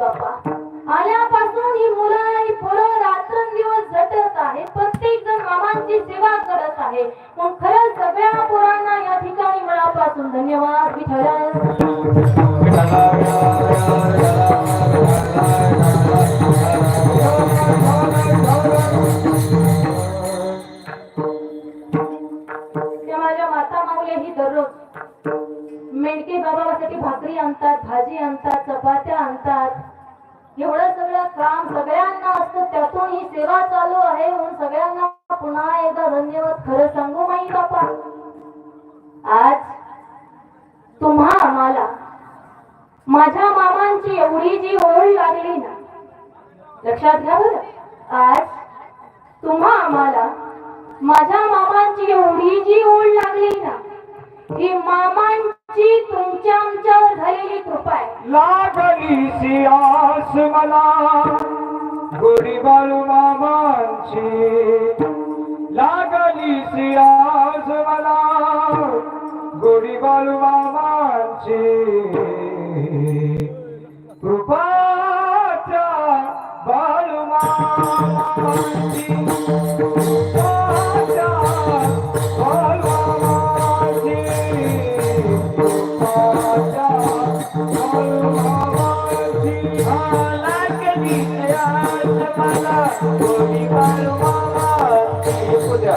बापा आल्यापासून ही मुलं आणि पोरं रात्रंदिवस झटत आहे. प्रत्येक जण मामांची सेवा करत आहे. मग खरंच सगळ्या पोरांना या ठिकाणी मनापासून धन्यवाद. भाजी आणतात चपात्या आणतात. एवढं सगळं काम सगळ्यांना असतं त्यातून ही सेवा चालू आहे. म्हणून सगळ्यांना पुन्हा एकदा धन्यवाद. खरं सांगू माई बापा? आज तुम्हा आम्हाला माझ्या मामांची एवढी जी ओळ लागली ना लक्षात घ्या बरं. आज तुम्हा आम्हाला माझ्या मामांची एवढी जी ओळ लागली ना ही मामांची तुमच्या आमच्या लागली आस मला गोडी बाळू मामांची. लागली आस मला गोडी बाळू मामांची. कृपाच्या बाळू मामांची. कृपाच्या बाळू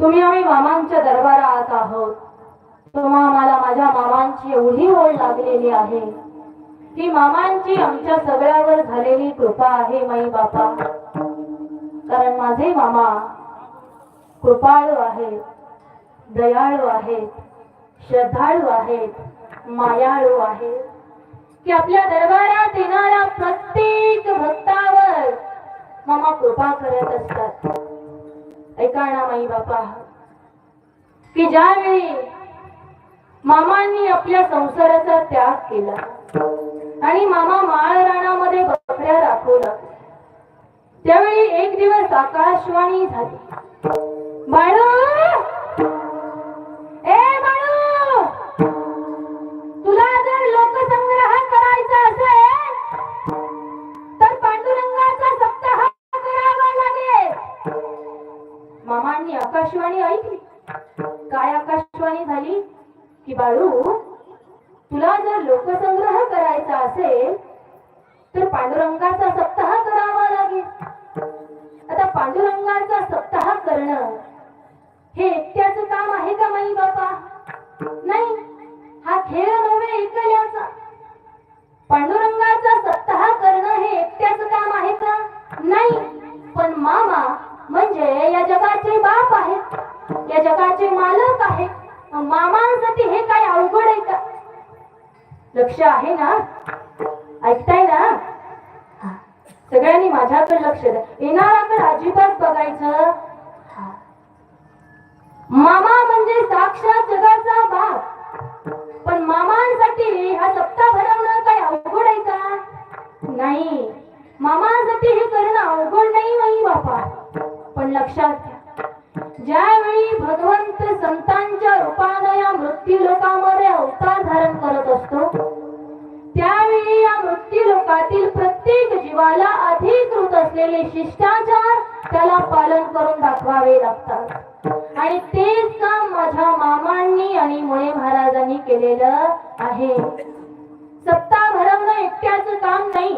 तुम्ही आम्ही मामांच्या दरबारात आहोत. तुम्हा मला माझ्या मामांची एवढी ओढ लागलेली आहे. ती मामांची आमच्या सगळ्यावर झालेली कृपा आहे माई बापा कारण माझे मामा कृपाळू आहेत दयाळू आहेत श्रद्धाळू आहेत मायाळू आहेत. की आपल्या दरबारात येणाऱ्या प्रत्येक भक्तावर मामा कृपा करत असतात. ऐका ना माई बापा. की ज्यावेळी मामांनी आपल्या संसाराचा त्याग केला आणि मामा माळ राणामध्ये बकऱ्या राखू लागले दिवस आकाशवाणी झाली. बाळू! ए बाळू! तुला जर लोकसंग्रह करायचा असेल तर पांडुरंगाचा सप्ताह करावा लागेल. मामांनी आकाशवाणी ऐकली. काय आकाशवाणी झाली? की बाळू तुला जर लोकसंग्रह करायचा असेल तर पांडुरंगा करणं? हे एकट्याचं काम आहे का माई बापा? नाही हा खेळ नव्हे एकल्याचा. पांडुरंगाचा सप्ताह करणं हे एकट्याचं काम आहे का? नाही पण मामा म्हणजे या जगाचे बाप आहेत. या जगाचे मालक आहेत. मामांसाठी हे काय अवघड आहे का? लक्ष आहे ना? ऐकताय ना? सगळ्यांनी माझ्याकडे लक्ष द्या. येणाराकडे अजिबात बघायचं मामा म्हणजे साक्षात जगाचा बाप. पण मामांसाठी हा सप्ताह भरवणं काय अवघड आहे का? नाही. मामांसाठी हे करणं अवघड नाही नाही बापा. पण लक्षात घ्या. ज्यावेळी भगवंत संतांच्या रूपानं या मृत्यू लोकांमध्ये अवतार धारण करत असतो त्यावेळी या मृत्यू लोकातील प्रत्येक जीवाला अधिकृत असलेले शिष्टाचार त्याला पालन करून दाखवावे लागतात. आणि तेच काम माझ्या मामांनी आणि मुळे महाराजांनी केलेलं आहे. सत्ता भरवणं इतक्याच काम नाही.